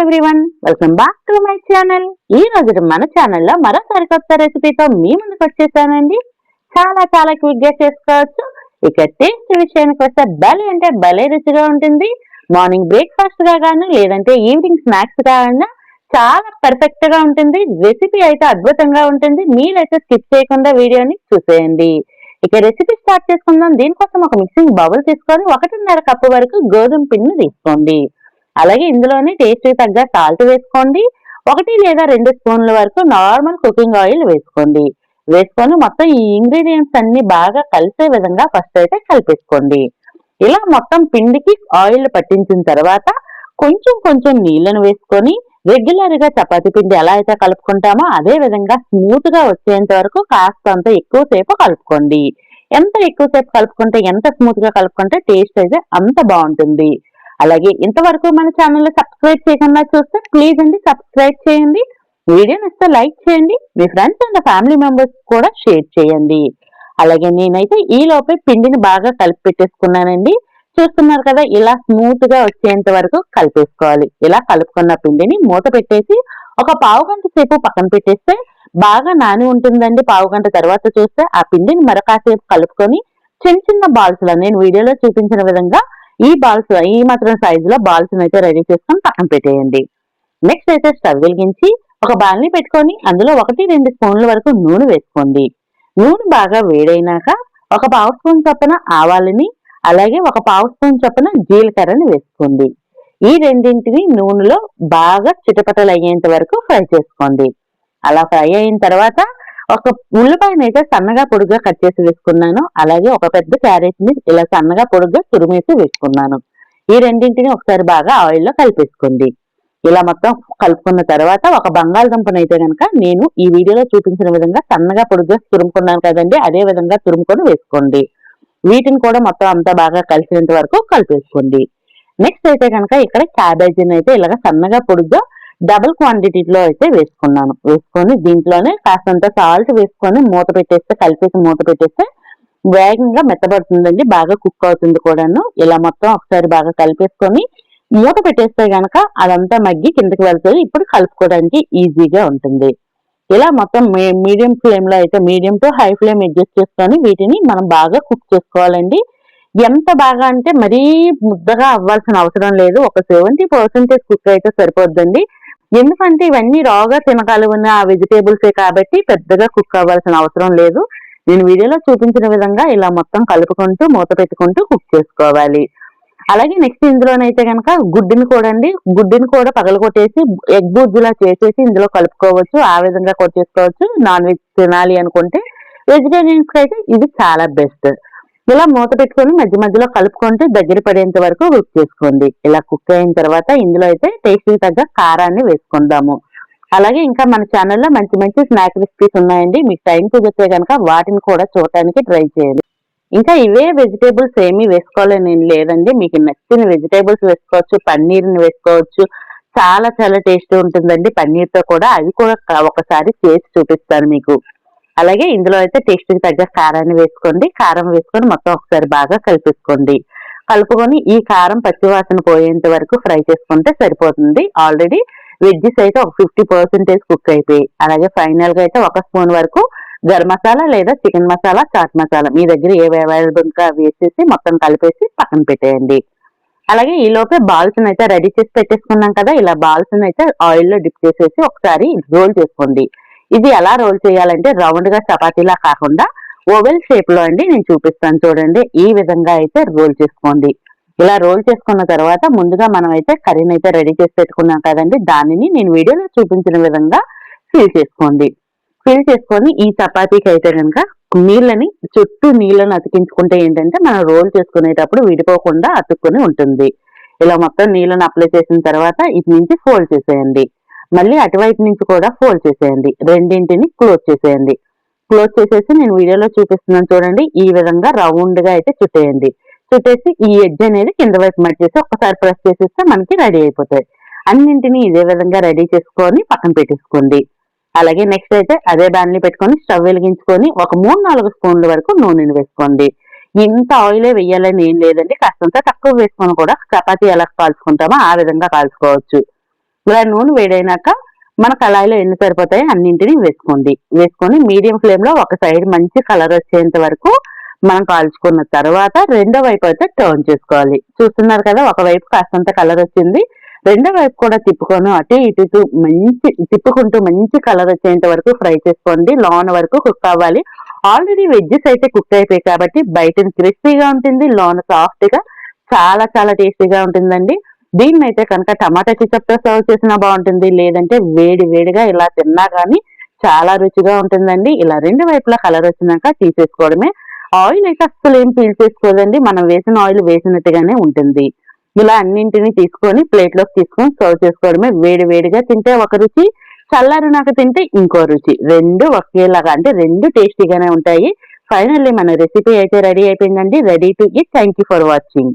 Everyone welcome back to my channel ఈ రోజు మన ఛానల్లో మరో సరికొత్త రెసిపీతో మీ ముందుకు వచ్చేసానండి. చాలా చాలా క్విక్గా చేసుకోవచ్చు. ఇక టేస్ట్ విషయానికి వస్తే భలే అంటే భలే రుచిగా ఉంటుంది. మార్నింగ్ బ్రేక్ఫాస్ట్గా గాను లేదంటే ఈవినింగ్ స్నాక్స్గా చాలా పర్ఫెక్ట్గా ఉంటుంది. రెసిపీ అయితే అద్భుతంగా ఉంటుంది. మీరైతే స్కిప్ చేయకుండా వీడియోని చూసేయండి. ఇక రెసిపీ స్టార్ట్ చేసుకుందాం. దీనికోసం ఒక మిక్సింగ్ బౌల్ తీసుకొని ఒకటిన్నర కప్పు వరకు గోధుమ పిండిని తీసుకోండి. అలాగే ఇందులోనే టేస్ట్ తగ్గ సాల్ట్ వేసుకోండి. ఒకటి లేదా రెండు స్పూన్ల వరకు నార్మల్ కుకింగ్ ఆయిల్ వేసుకోండి. వేసుకొని మొత్తం ఈ ఇంగ్రీడియంట్స్ అన్ని బాగా కలిసే విధంగా ఫస్ట్ అయితే కలిపేసుకోండి. ఇలా మొత్తం పిండికి ఆయిల్ పట్టించిన తర్వాత కొంచెం కొంచెం నీళ్ళను వేసుకొని రెగ్యులర్గా చపాతి పిండి ఎలా అయితే కలుపుకుంటామో అదే విధంగా స్మూత్గా వచ్చేంత వరకు కాస్తంత ఎక్కువసేపు కలుపుకోండి. ఎంత ఎక్కువసేపు కలుపుకుంటే ఎంత స్మూత్గా కలుపుకుంటే టేస్ట్ అయితే అంత బాగుంటుంది. అలాగే ఇంతవరకు మన ఛానల్ సబ్స్క్రైబ్ చేయకుండా చూస్తే ప్లీజ్ అండి సబ్స్క్రైబ్ చేయండి. వీడియోని ఇస్తే లైక్ చేయండి. మీ ఫ్రెండ్స్ అండ్ ఫ్యామిలీ మెంబర్స్ కూడా షేర్ చేయండి. అలాగే నేనైతే ఈ లోపే పిండిని బాగా కలిపి పెట్టేసుకున్నానండి. చూస్తున్నారు కదా ఇలా స్మూత్గా వచ్చేంత వరకు కలిపేసుకోవాలి. ఇలా కలుపుకున్న పిండిని మూత పెట్టేసి ఒక పావు గంట సేపు పక్కన పెట్టేస్తే బాగా నాని ఉంటుందండి పావు గంట తర్వాత చూస్తే. ఆ పిండిని మరొకసేపు కలుపుకొని చిన్న చిన్న బాల్స్ లా నేను వీడియోలో చూపించిన విధంగా ఈ బాల్స్ ఈ మాత్రం సైజులో బాల్స్ అయితే రెడీ చేసుకొని పక్కన పెట్టేయండి. నెక్స్ట్ అయితే స్టవ్ వెలిగించి ఒక బాల్ని పెట్టుకొని అందులో ఒకటి రెండు స్పూన్ల వరకు నూనె వేసుకోండి. నూనె బాగా వేడైనాక ఒక పావు స్పూన్ చొప్పున ఆవాలని అలాగే ఒక పావు స్పూన్ చొప్పున జీలకర్రని వేసుకోండి. ఈ రెండింటిని నూనెలో బాగా చిటపటలు అయ్యేంత వరకు ఫ్రై చేసుకోండి. అలా ఫ్రై అయిన తర్వాత ఒక ఉల్లిపాయని అయితే సన్నగా పొడుగ్గా కట్ చేసి వేసుకున్నాను. అలాగే ఒక పెద్ద క్యారెట్ని ఇలా సన్నగా పొడుగ్గా తురిమేసి వేసుకున్నాను. ఈ రెండింటిని ఒకసారి బాగా ఆయిల్లో కలిపేసుకోండి. ఇలా మొత్తం కలుపుకున్న తర్వాత ఒక బంగాళదుంపను అయితే కనుక నేను ఈ వీడియోలో చూపించిన విధంగా సన్నగా పొడుగ్గా తురుముకున్నాను కదండి అదే విధంగా తురుముకొని వేసుకోండి. వీటిని కూడా మొత్తం అంతా బాగా కలిసినంత వరకు కలిపేసుకోండి. నెక్స్ట్ అయితే కనుక ఇక్కడ క్యాబేజీని అయితే ఇలాగ సన్నగా పొడుగ్గా డబుల్ క్వాంటిటీలో అయితే వేసుకున్నాను. వేసుకొని దీంట్లోనే కాస్తంత సాల్ట్ వేసుకొని మూత పెట్టేస్తే కలిపేసి మూత పెట్టేస్తే వేగంగా మెత్తబడుతుందండి బాగా కుక్ అవుతుంది కూడాను. ఇలా మొత్తం ఒకసారి బాగా కలిపేసుకొని మూత పెట్టేస్తే గనక అదంతా మగ్గి కిందకి వెళ్తుంది. ఇప్పుడు కలుపుకోవడానికి ఈజీగా ఉంటుంది. ఇలా మొత్తం మీడియం ఫ్లేమ్లో అయితే medium to high flame adjust చేసుకొని వీటిని మనం బాగా కుక్ చేసుకోవాలండి. ఎంత బాగా అంటే మరీ ముద్దగా అవ్వాల్సిన అవసరం లేదు. ఒక సెవెంటీ పర్సెంటేజ్ కుక్ అయితే సరిపోద్దండి. ఎందుకంటే ఇవన్నీ రాగా ఆ వెజిటేబుల్సే కాబట్టి పెద్దగా కుక్ అవ్వాల్సిన అవసరం లేదు. నేను వీడియోలో చూపించిన విధంగా ఇలా మొత్తం కలుపుకుంటూ మూత పెట్టుకుంటూ కుక్ చేసుకోవాలి. అలాగే నెక్స్ట్ ఇందులోనైతే కనుక గుడ్డుని కూడా అండి గుడ్డుని కూడా పగలగొట్టేసి ఎగ్ బుజ్జులా చేసేసి ఇందులో కలుపుకోవచ్చు ఆ విధంగా కూడా చేసుకోవచ్చు. నాన్ వెజ్ తినాలి అనుకుంటే వెజిటేరియన్స్ అయితే ఇది చాలా బెస్ట్ ఇలా మూత పెట్టుకొని మధ్య మధ్యలో కలుపుకుంటూ దగ్గర పడేంత వరకు కుక్ చేసుకోండి. ఇలా కుక్ అయిన తర్వాత ఇందులో అయితే టేస్ట్కి తగ్గ కారాన్ని వేసుకుందాము. అలాగే ఇంకా మన ఛానల్లో మంచి మంచి స్నాక్ రెసిపీస్ ఉన్నాయండి. మీకు టైం కుదిరితే కనుక వాటిని కూడా చూడటానికి ట్రై చేయండి. ఇంకా ఇవే వెజిటేబుల్స్ ఏమీ వేసుకోవాలని నేను లేదండి. మీకు నచ్చిన వెజిటేబుల్స్ వేసుకోవచ్చు పన్నీర్ని వేసుకోవచ్చు. చాలా చాలా టేస్ట్ ఉంటుందండి. పన్నీర్తో కూడా అవి కూడా ఒకసారి చేసి చూపిస్తాను మీకు. అలాగే ఇందులో అయితే టేస్ట్కి తగ్గ కారాన్ని వేసుకోండి. కారం వేసుకొని మొత్తం ఒకసారి బాగా కలిపేసుకోండి. కలుపుకొని ఈ కారం పచ్చివాసన పోయేంత వరకు ఫ్రై చేసుకుంటే సరిపోతుంది. ఆల్రెడీ వెజ్జెస్ అయితే ఒక ఫిఫ్టీ పర్సెంటేజ్ కుక్ అయిపోయి అలాగే ఫైనల్గా అయితే ఒక స్పూన్ వరకు గరం మసాలా లేదా చికెన్ మసాలా చాట్ మసాలా మీ దగ్గర ఏవి అవైలబుల్గా వేసేసి మొత్తం కలిపేసి పక్కన పెట్టేయండి. అలాగే ఈ లోపే బాల్స్ అయితే రెడీ చేసి పెట్టేసుకున్నాం కదా ఇలా బాల్స్ అయితే ఆయిల్లో డిప్ చేసేసి ఒకసారి రోల్ చేసుకోండి. ఇది ఎలా రోల్ చేయాలంటే రౌండ్గా చపాతీలా కాకుండా ఓవెల్ షేప్లో అండి నేను చూపిస్తాను చూడండి. ఈ విధంగా అయితే రోల్ చేసుకోండి. ఇలా రోల్ చేసుకున్న తర్వాత ముందుగా మనం అయితే కర్రీని అయితే రెడీ చేసి పెట్టుకున్నాం కదండి. దానిని నేను వీడియోలో చూపించిన విధంగా ఫిల్ చేసుకోండి. ఫిల్ చేసుకొని ఈ చపాతీకి అయితే కనుక నీళ్ళని చుట్టూ నీళ్ళని అతికించుకుంటే ఏంటంటే మనం రోల్ చేసుకునేటప్పుడు విడిపోకుండా అతుక్కుని ఉంటుంది. ఇలా మొత్తం నీళ్ళని అప్లై చేసిన తర్వాత ఇటు నుంచి ఫోల్డ్ చేసేయండి. మళ్ళీ అటువైపు నుంచి కూడా ఫోల్డ్ చేసేయండి. రెండింటిని క్లోజ్ చేసేయండి. క్లోజ్ చేసేసి నేను వీడియోలో చూపిస్తున్నాను చూడండి. ఈ విధంగా రౌండ్గా అయితే చుట్టేయండి. చుట్టేసి ఈ ఎడ్జ్ అనేది కింద వైపు మర్చేసి ఒకసారి ప్రెస్ చేసేస్తే మనకి రెడీ అయిపోతాయి. అన్నింటినీ ఇదే విధంగా రెడీ చేసుకొని పక్కన పెట్టేసుకోండి. అలాగే నెక్స్ట్ అయితే అదే బాణలి పెట్టుకొని స్టవ్ వెలిగించుకొని ఒక మూడు నాలుగు స్పూన్ల వరకు నూనెని వేసుకోండి. ఇంత ఆయిలే వేయాలని ఏం లేదండి. కాస్తంత తక్కువ వేసుకొని కూడా చపాతీ ఎలా కాల్చుకుంటామో ఆ విధంగా కాల్చుకోవచ్చు. ఇలా నూనె వేడైనాక మన కళాయిలో ఎన్ని సరిపోతాయి అన్నింటినీ వేసుకోండి. వేసుకొని మీడియం ఫ్లేమ్లో ఒక సైడ్ మంచి కలర్ వచ్చేంత వరకు మనం కాల్చుకున్న తర్వాత రెండో వైపు అయితే టర్న్ చేసుకోవాలి. చూస్తున్నారు కదా ఒకవైపు కాస్తంత కలర్ వచ్చింది. రెండో వైపు కూడా తిప్పుకొని అటు ఇటు మంచి తిప్పుకుంటూ మంచి కలర్ వచ్చేంత వరకు ఫ్రై చేసుకోండి. లోన వరకు కుక్ అవ్వాలి. ఆల్రెడీ వెజ్జెస్ అయితే కుక్ అయిపోయాయి కాబట్టి బయట క్రిస్పీగా ఉంటుంది లోన సాఫ్ట్గా చాలా చాలా టేస్టీగా ఉంటుందండి. దీన్ని అయితే కనుక టమాటా కిచప్తో సర్వ్ చేసినా బాగుంటుంది. లేదంటే వేడి వేడిగా ఇలా తిన్నా కానీ చాలా రుచిగా ఉంటుందండి. ఇలా రెండు వైపులా కలర్ వచ్చినాక తీసేసుకోవడమే. ఆయిల్ అయితే అస్సలు ఏం పీల్ చేసుకోదండి. మనం వేసిన ఆయిల్ వేసినట్టుగానే ఉంటుంది. ఇలా అన్నింటినీ తీసుకొని ప్లేట్లోకి తీసుకొని సర్వ్ చేసుకోవడమే. వేడి వేడిగా తింటే ఒక రుచి చల్లారినాక తింటే ఇంకో రుచి. రెండు ఒకేలాగా అంటే రెండు టేస్టీగానే ఉంటాయి. ఫైనల్లీ మన రెసిపీ అయితే రెడీ అయిపోయిందండి. Ready to eat thank you for watching